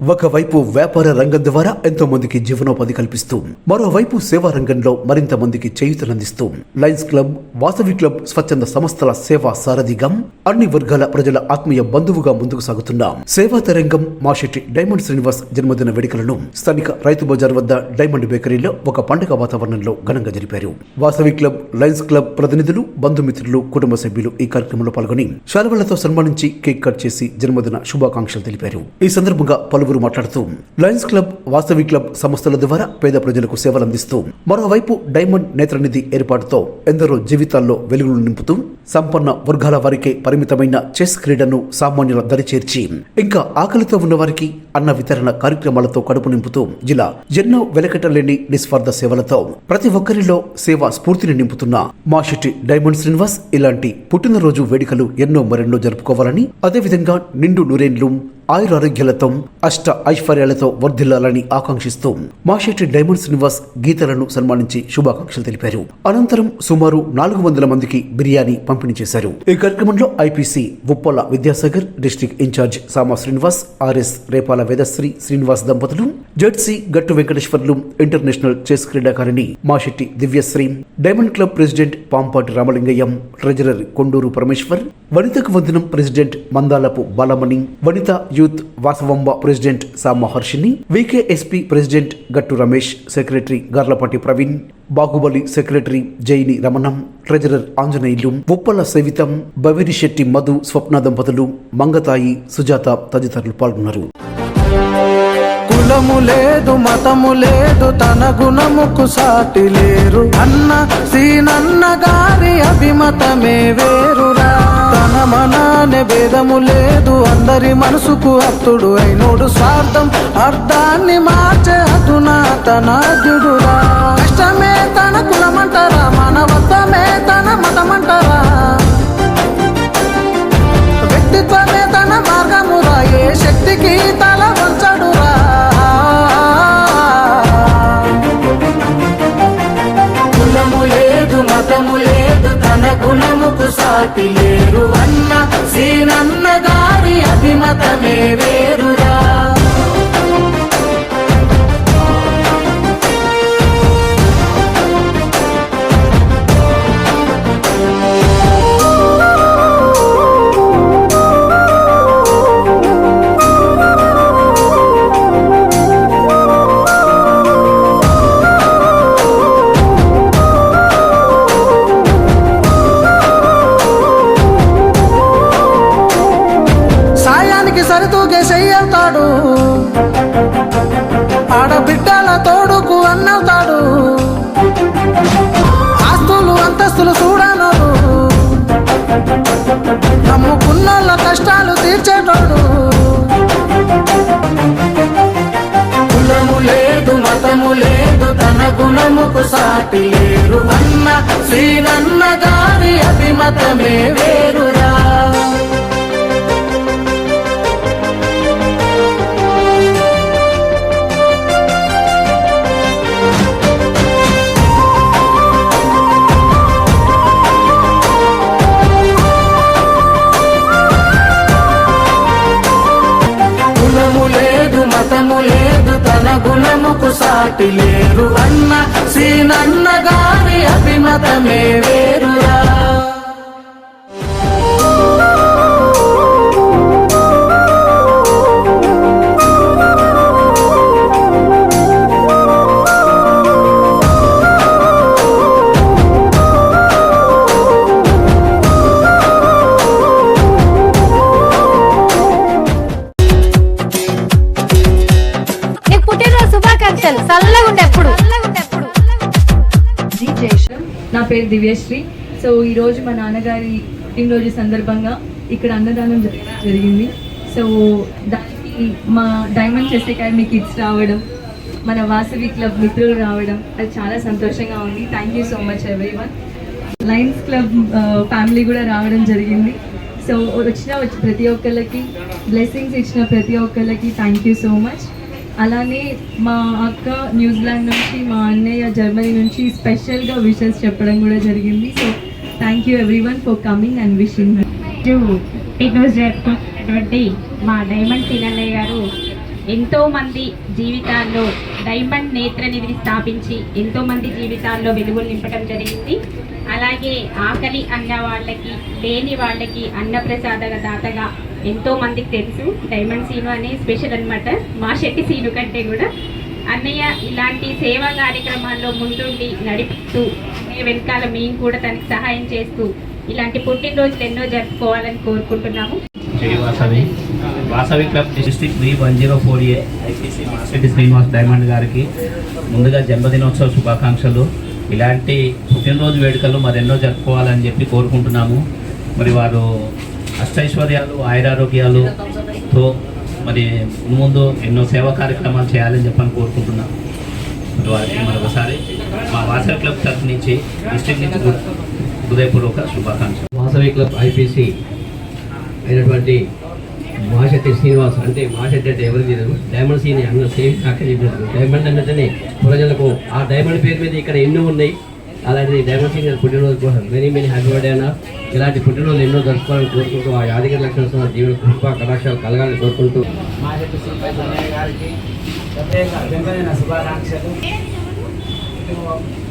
ఒకవైపు వ్యాపార రంగం ద్వారా ఎంతో మందికి జీవనోపాధి కల్పిస్తూ మరోవైపు సేవా రంగంలో మరింత మందికి చేయుతలందిస్తూ లయన్స్ క్లబ్ వాసవి క్లబ్ స్వచ్ఛంద సంస్థల సేవా సారథిగా అన్ని వర్గాల ప్రజల ఆత్మీయ బంధువుగా ముందుకు సాగుతున్న. సేవా తరంగం మాషెట్టి డైమండ్ శ్రీనివాస్ జన్మదిన వేడుకలను స్థానిక రైతు బజార్ వద్ద డైమండ్ బేకరీలో ఒక పండుగ వాతావరణంలో ఘనంగా జరిపారు. వాసవి క్లబ్ లయన్స్ క్లబ్ ప్రతినిధులు బంధుమిత్రులు కుటుంబ సభ్యులు ఈ కార్యక్రమంలో పాల్గొని శాలువలతో సన్మానించి కేక్ కట్ చేసి జన్మదిన శుభాకాంక్షలు తెలిపారు. ఈ సందర్భంగా పలువురు మాట్లాడుతూ లయన్స్ క్లబ్ వాసవి క్లబ్ సంస్థల ద్వారా పేద ప్రజలకు సేవలందిస్తూ మరోవైపు డైమండ్ నేత్రనిధి ఏర్పాటుతో ఎందరో జీవితాల్లో వెలుగులు నింపుతూ సంపన్న వర్గాల వారికే పరిమితమైన చెస్ క్రీడను సామాన్యుల దరి చేర్చి ఇంకా ఆకలితో ఉన్న వారికి అన్న వితరణ కార్యక్రమాలతో కడుపు నింపుతూ జిల్లా ఎన్నో వెలకట్టలేని నిస్వార్థ సేవలతో ప్రతి ఒక్కరిలో సేవా స్ఫూర్తిని నింపుతున్న మా మాషెట్టి డైమండ్ శ్రీనివాస్ ఇలాంటి పుట్టినరోజు వేడుకలు ఎన్నో మరెన్నో జరుపుకోవాలని అదేవిధంగా నిండు నూరేండ్లు ఆయురారోగ్యాలతో అష్ట ఐశ్వర్యాలతో వర్ధిల్లాలని ఆకాంక్షిస్తూ మాషెట్టి డైమండ్ శ్రీనివాస్ గీతలను సన్మానించి శుభాకాంక్షలు తెలిపారు. అనంతరం సుమారు నాలుగు వందల మందికి బిర్యానీ పంపిణీ చేశారు. ఈ కార్యక్రమంలో IPC Uppala Vidyasagar district incharge Sama Srinivas R S Repala Vedasri Srinivas దంపతులు Z C Gattu Venkateswarlu international chess క్రీడాకారిణి Mashetti Divyasri diamond club president Pampati Ramalingaiah treasurer Konduru Parameshwar వనితకు వందనం president Mandalapu Balamani Vanitha youth Vasavamba president Sama Harshini VKSP president Gattu Ramesh secretary Garlapati Praveen Baahubali secretary Jaini Ramanam treasurer Anjaneyulu Uppala Savitham Bavirisetti Madhu Swapna దంపతులు మంగతాయి సుజాత తదితరులు పాల్గొన్నారు. కులము లేదు మతము లేదు తన గుణముకు సాటి లేరు. అన్న సీనన్న గారి అభిమతమే వేరురా. తన మనానే భేదము లేదు అందరి మనసుకు అత్తుడు అయినోడు. స్వార్థం అర్థాన్ని మార్చే అధునాతనాద్యుడురా కష్టమే తన కులమంటారా మానవత్వమే తన మతమంటారా. వ్యక్తిత్వమే తన మార్గమురా ఏ శక్తికి తల గారి అవుతాడు ఆడబిడ్డల తోడుకు అన్నవుతాడు. ఆస్తులు అంతస్తులు చూడనోడు. నమ్ముకున్నోళ్ళ కష్టాలు తీర్చేటోడు. కులము లేదు మతము లేదు తన గుణముకు సాటి లేరు అన్న సీనన్న గారి అభిమతమే వేరు. గుణముకు సాటి లేరు అన్న సీనన్న గారి అభిమతమే వేరురా. పేరు దివ్యశ్రీ. సో ఈరోజు మా నాన్నగారి పుట్టినరోజు సందర్భంగా ఇక్కడ అన్నదానం జరిగింది. సో దానికి మా డైమండ్ చెస్ మీ కిడ్స్ రావడం మన వాసవి క్లబ్ మిత్రులు రావడం అది చాలా సంతోషంగా ఉంది. Thank you so much everyone lions club family కూడా రావడం జరిగింది. సో వచ్చిన ప్రతి ఒక్కళ్ళకి బ్లెస్సింగ్స్ ఇచ్చిన ప్రతి ఒక్కళ్ళకి థ్యాంక్ యూ సో మచ్ అలానే మా అక్క న్యూజిలాండ్ నుంచి మా అన్నయ్య జర్మనీ నుంచి స్పెషల్గా విషెస్ చెప్పడం కూడా జరిగింది. So thank you everyone for coming and wishing రోజు జరుపుకున్నటువంటి మా డైమండ్ తినల్లయ్య గారు ఎంతోమంది జీవితాల్లో డైమండ్ నేత్ర నిధిని స్థాపించి ఎంతోమంది జీవితాల్లో వెలుగులు నింపడం జరిగింది. అలాగే ఆకలి అన్న వాళ్ళకి లేని వాళ్ళకి అన్నప్రసాద దాతగా ఎంతో మందికి తెలుసు. డైమండ్ సీను అనే స్పెషల్ అనమాట మా శెట్టి సీను కంటే కూడా అన్నయ్య ఇలాంటి సేవా కార్యక్రమాల్లో ముందుండి నడిపిస్తూ వెనకాల మేము కూడా తనకి సహాయం చేస్తూ ఇలాంటి పుట్టినరోజులు ఎన్నో జరుపుకోవాలని కోరుకుంటున్నాము. Vasavi. Vasavi club district B one zero four A IPC Srinivas diamond గారికి ముందుగా జన్మదినోత్సవ శుభాకాంక్షలు. ఇలాంటి పుట్టినరోజు వేడుకలు మరెన్నో జరుపుకోవాలని చెప్పి కోరుకుంటున్నాము. మరి వారు అష్టైశ్వర్యాలు ఆయురారోగ్యాలతో మరి ముందు ఎన్నో సేవా కార్యక్రమాలు చేయాలని చెప్పని కోరుకుంటున్నాం. మరి వారికి మరొకసారి మా వాసవి క్లబ్ తరఫు నుంచి డిస్ట్రిక్ట్ నుంచి హృదయపూర్వక శుభాకాంక్షలు. వాసవి క్లబ్ ఐపీసీ అయినటువంటి మాషెట్టి శ్రీనివాస్ అంటే మాషెట్టి అంటే ఎవరు తెలియదు. డైమండ్ సీని అన్న సేమ్ కాక చెప్పినట్టు డైమండ్ అన్నదని ప్రజలకు ఆ డైమండ్ పేరు మీద ఇక్కడ ఎన్నో ఉన్నాయి. అలాంటి డైమండ్ గారి పుట్టినరోజు కోసం వెరీ మెనీ హ్యాపీ బర్త్డే అన్న. ఇలాంటి పుట్టినరోజు ఎన్నో జరుపుకోవాలని కోరుకుంటూ ఆ యాదగిరి లక్ష్మణ జీవన కృప కటాక్షాలు కలగాలని కోరుకుంటూ. మాజెట్టి అన్నయ్య గారికి జన్మదిన శుభాకాంక్షలు.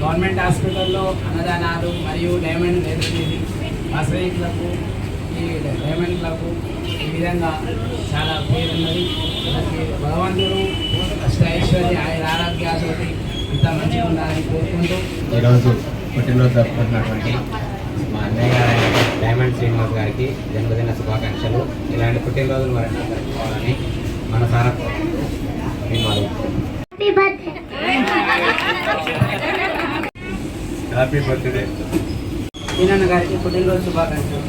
గవర్నమెంట్ హాస్పిటల్లో అన్నదానాలు మరియు డైమండ్ నేతృనిధి వాసవి క్లబ్ ఈ డైమండ్ క్లబ్ ఈ విధంగా చాలా పేరున్నది. భగవంతుడు కష్ట ఐశ్వర్య ఆయన ఆరోగ్యాలతోటి ఇంత మంచిగా ఉండాలని కోరుకుంటూ ఈరోజు పుట్టినరోజు జరుపుకుంటున్నటువంటి మా అన్నయ్య డైమండ్ శ్రీనివాస్ గారికి జన్మదిన శుభాకాంక్షలు. ఇలాంటి పుట్టినరోజులు మరెన్నో జరుపుకోవాలని మనసారా సినిమాలు హ్యాపీ బర్త్డే ఈనన్న గారికి పుట్టినరోజు శుభాకాంక్షలు.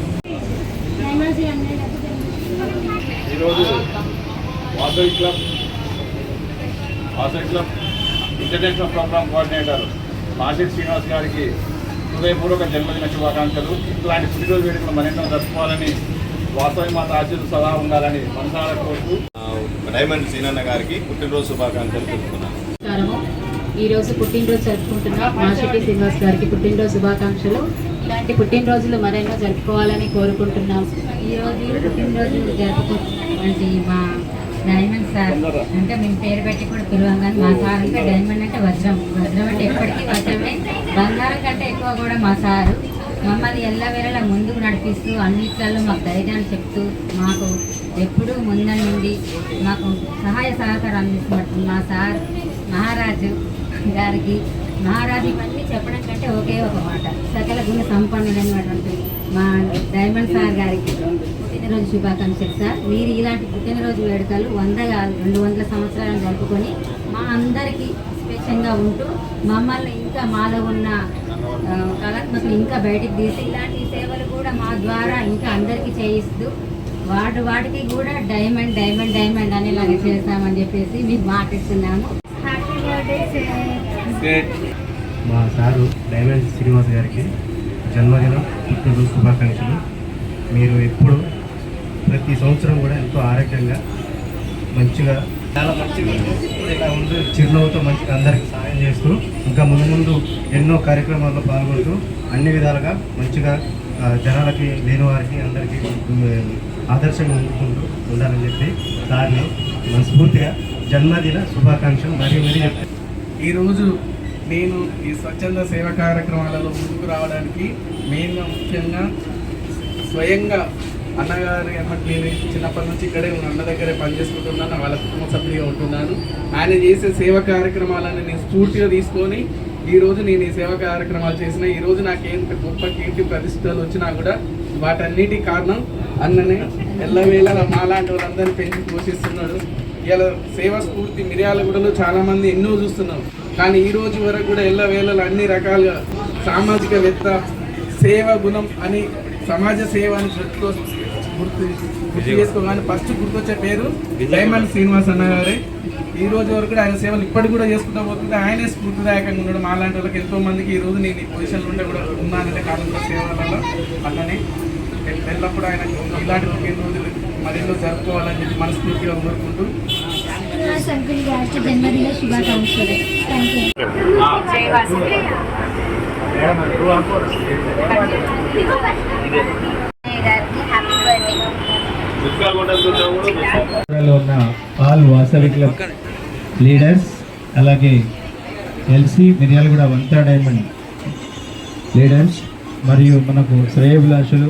ఈరోజు Vasavi club Vasavi club. International programme coordinator Masid Srinivas గారికి హృదయపూర్వక జన్మదిన శుభాకాంక్షలు. ఇట్లాంటి పుట్టినరోజు వేడుకలు మరెన్నో జరుపుకోవాలని వాసవి మాత ఆశీస్సు సదా ఉండాలని మనసారా కోరుతూ డైమండ్ సీనన్న గారికి పుట్టినరోజు శుభాకాంక్షలు తెలుపుతున్నాను. నమస్కారము. ఈరోజు పుట్టినరోజు జరుపుకుంటున్న మాషెట్టి శ్రీనివాస్ గారికి పుట్టినరోజు శుభాకాంక్షలు. ఇలాంటి పుట్టినరోజులు మరెన్నో జరుపుకోవాలని కోరుకుంటున్నాం. ఈరోజు పుట్టినరోజు జరుపుకుంటున్నటువంటి మా డైమండ్ సార్. అంటే మేము పేరు పెట్టి కూడా పిలవం కానీ మా సార్ అంటే డైమండ్ అంటే వజ్రం. వజ్రం అంటే ఎప్పటికీ వజ్రమే. బంగారం కంటే ఎక్కువ కూడా మా సారు. మమ్మల్ని ఎల్లవేళలా ముందుకు నడిపిస్తూ అన్నిట్లలో మాకు ధైర్యాన్ని చెప్తూ మాకు ఎప్పుడూ ముందండి మాకు సహాయ సహకారం అందిస్తున్నట్టు మా సార్ మహారాజు గారికి మహారాజు ఇవన్నీ చెప్పడం కంటే ఒకే ఒక మాట. సకల గుణ సంపన్నుడైనటువంటి మా డైమండ్ సార్ గారికి పుట్టినరోజు శుభాకాంక్షలు సార్. మీరు ఇలాంటి పుట్టినరోజు వేడుకలు వంద రెండు వందల సంవత్సరాలు జరుపుకొని మా అందరికీ స్పెషంగా ఉంటూ మమ్మల్ని ఇంకా మాలో ఉన్న కళాత్మకులు ఇంకా బయటికి తీసి ఇలాంటి సేవలు కూడా మా ద్వారా ఇంకా అందరికీ చేయిస్తూ వాటి వాటికి కూడా డైమండ్ డైమండ్ డైమండ్ అనేలాగా చేస్తామని చెప్పేసి మీకు మాట్లాడుతున్నాము బర్త్డే మా సారు డైమండ్ శ్రీనివాస్ గారికి జన్మదినం పుట్టినరోజు శుభాకాంక్షలు. మీరు ఎప్పుడు ప్రతి సంవత్సరం కూడా ఎంతో ఆరోగ్యంగా మంచిగా చాలా మంచిగా ఇలా ఉంటూ చిరునవ్వుతో మంచిగా అందరికి సహాయం చేస్తూ ఇంకా ముందు ముందు ఎన్నో కార్యక్రమాల్లో పాల్గొంటూ అన్ని విధాలుగా మంచిగా జనాలకి లేని వారికి అందరికీ ఆదర్శంగా ఉండుకుంటూ ఉండాలని చెప్పి దాన్ని మనస్ఫూర్తిగా జన్మదిన శుభాకాంక్షలు మరియు మరీ ఈరోజు నేను ఈ స్వచ్ఛంద సేవ కార్యక్రమాలలో ముందుకు రావడానికి మెయిన్గా ముఖ్యంగా స్వయంగా అన్నగారు ఎమ్మటి నేను చిన్నప్పటి నుంచి ఇక్కడే ఉన్న అన్న దగ్గరే పనిచేసుకుంటున్నాను వాళ్ళ కుటుంబ సభ్యుడిగా ఉంటున్నాను. ఆయన చేసే సేవ కార్యక్రమాలను నేను స్ఫూర్తిగా తీసుకొని ఈ రోజు నేను ఈ సేవ కార్యక్రమాలు చేసిన ఈ రోజు నాకు ఏంత గొప్ప కీర్తి ప్రతిష్టలు వచ్చినా కూడా వాటన్నిటి కారణం అన్ననే ఎల్లవేళ మాలాంటి వాళ్ళందరినీ పెంచి పోషిస్తున్నాడు. ఇలా సేవ స్ఫూర్తి మిర్యాలగూడలో చాలామంది ఎన్నో చూస్తున్నాం కానీ ఈ రోజు వరకు కూడా ఎల్లవేళలు అన్ని రకాలుగా సామాజికవేత్త సేవ గుణం అని సమాజ సేవ అని గుర్తు గుర్తు చేసుకోగానే ఫస్ట్ గుర్తొచ్చే పేరు డైమండ్ శ్రీనివాస్ అన్న గారే ఈ రోజు వరకు కూడా ఆయన సేవలు ఇప్పటికి కూడా చేసుకుంటూ పోతుంటే ఆయనే స్ఫూర్తిదాయకంగా ఉండడం అలాంటి వాళ్ళకి ఎంతో మందికి ఈ రోజు నేను ఈ పొజిషన్లో ఉంటే కూడా ఉన్నానంటే కాలంలో సేవలలో అన్ననే. ఎల్లప్పుడూ ఆయన ఇలాంటి పుట్టినరోజులు మరెన్నో జరుపుకోవాలని చెప్పి మనస్ఫూర్తిగా కోరుకుంటూ. సంకుల్ గారికి జన్మదిన శుభాకాంక్షలు థ్యాంక్ యూ గారికి హ్యాపీ బర్త్డే ముత్యాలు కూడా చూసాము లో ఉన్న ఆల్ వాసవి క్లబ్ లీడర్స్ అలాగే ఎల్సి మిర్యాలగూడ వంతా డైమండ్ లీడర్స్ మరియు మనకు శ్రేయభిలాషులు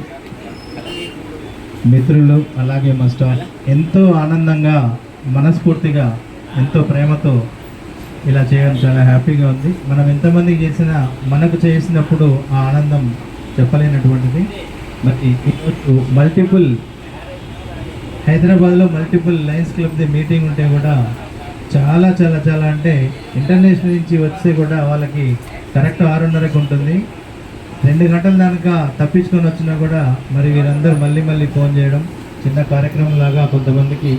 మిత్రులు అలాగే మా స్టాఫ్ ఎంతో ఆనందంగా మనస్ఫూర్తిగా ఎంతో ప్రేమతో ఇలా చేయడం చాలా హ్యాపీగా ఉంది. మనం ఎంతమందికి చేసినా మనకు చేసినప్పుడు ఆ ఆనందం చెప్పలేనటువంటిది. మరి ఈరోజు మల్టిపుల్ హైదరాబాద్లో మల్టిపుల్ లయన్స్ క్లబ్ది మీటింగ్ ఉంటే కూడా చాలా చాలా చాలా అంటే ఇంటర్నేషనల్ నుంచి వస్తే కూడా వాళ్ళకి కరెక్ట్ ఆరున్నరకు ఉంటుంది. రెండు గంటల దానిక తప్పించుకొని వచ్చినా కూడా మరి వీరందరూ మళ్ళీ మళ్ళీ ఫోన్ చేయడం చిన్న కార్యక్రమం లాగా కొంతమందికి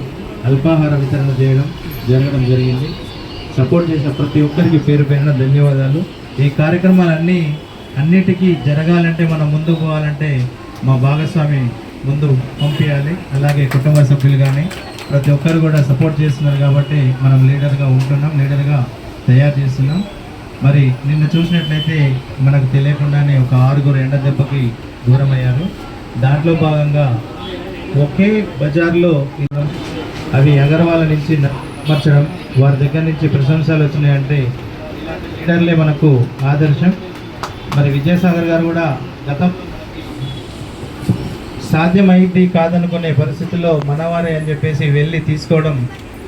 అల్పాహార వితరణ చేయడం జరగడం జరిగింది. సపోర్ట్ చేసిన ప్రతి ఒక్కరికి పేరు పేరున ధన్యవాదాలు. ఈ కార్యక్రమాలన్నీ అన్నిటికీ జరగాలంటే మనం ముందుకు పోవాలంటే మా భాగస్వామి ముందు పంపించాలి అలాగే కుటుంబ సభ్యులు కానీ ప్రతి ఒక్కరు కూడా సపోర్ట్ చేస్తున్నారు కాబట్టి మనం లీడర్గా ఉంటున్నాం లీడర్గా తయారు చేస్తున్నాం. మరి నిన్న చూసినట్లయితే మనకు తెలియకుండానే ఒక ఆరుగురు ఎండ దెబ్బకి దూరం అయ్యారు దాంట్లో భాగంగా ఒకే బజార్లో అవి అగర్వాల నుంచి మార్చడం వారి దగ్గర నుంచి ప్రశంసలు వచ్చినాయంటే లీడర్లే మనకు ఆదర్శం. మరి విజయసాగర్ గారు కూడా గతం సాధ్యమైంది కాదనుకునే పరిస్థితుల్లో మనవారే అని చెప్పేసి వెళ్ళి తీసుకోవడం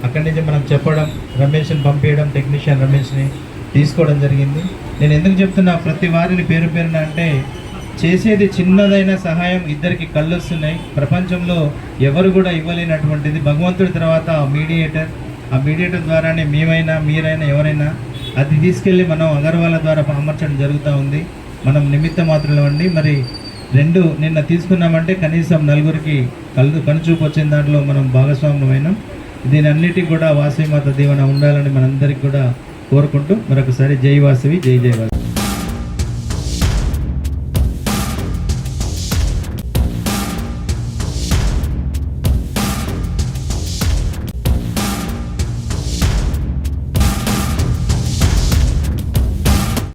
అక్కడి నుంచి మనం చెప్పడం రమేష్ని పంపించడం టెక్నీషియన్ రమేష్ని తీసుకోవడం జరిగింది. నేను ఎందుకు చెప్తున్నా ప్రతి వారిని పేరు పేరున అంటే చేసేది చిన్నదైన సహాయం ఇద్దరికి కళ్ళు వస్తున్నాయి ప్రపంచంలో ఎవరు కూడా ఇవ్వలేనటువంటిది. భగవంతుడి తర్వాత మీడియేటర్ ఆ మీడియేటర్ ద్వారానే మేమైనా మీరైనా ఎవరైనా అది తీసుకెళ్ళి మనం అగర్వాల ద్వారా అమర్చడం జరుగుతూ ఉంది. మనం నిమిత్త మాత్రలు అండి. మరి రెండు నిన్న తీసుకున్నామంటే కనీసం నలుగురికి కళ్ళు కనుచూపు వచ్చిన దాంట్లో మనం భాగస్వామ్యమైనాం దీని అన్నిటికీ కూడా వాసవి మాత దీవెన ఉండాలని మనందరికీ కూడా కోరుకుంటూ మరొకసారి జై వాసవి జై జై వాసవి.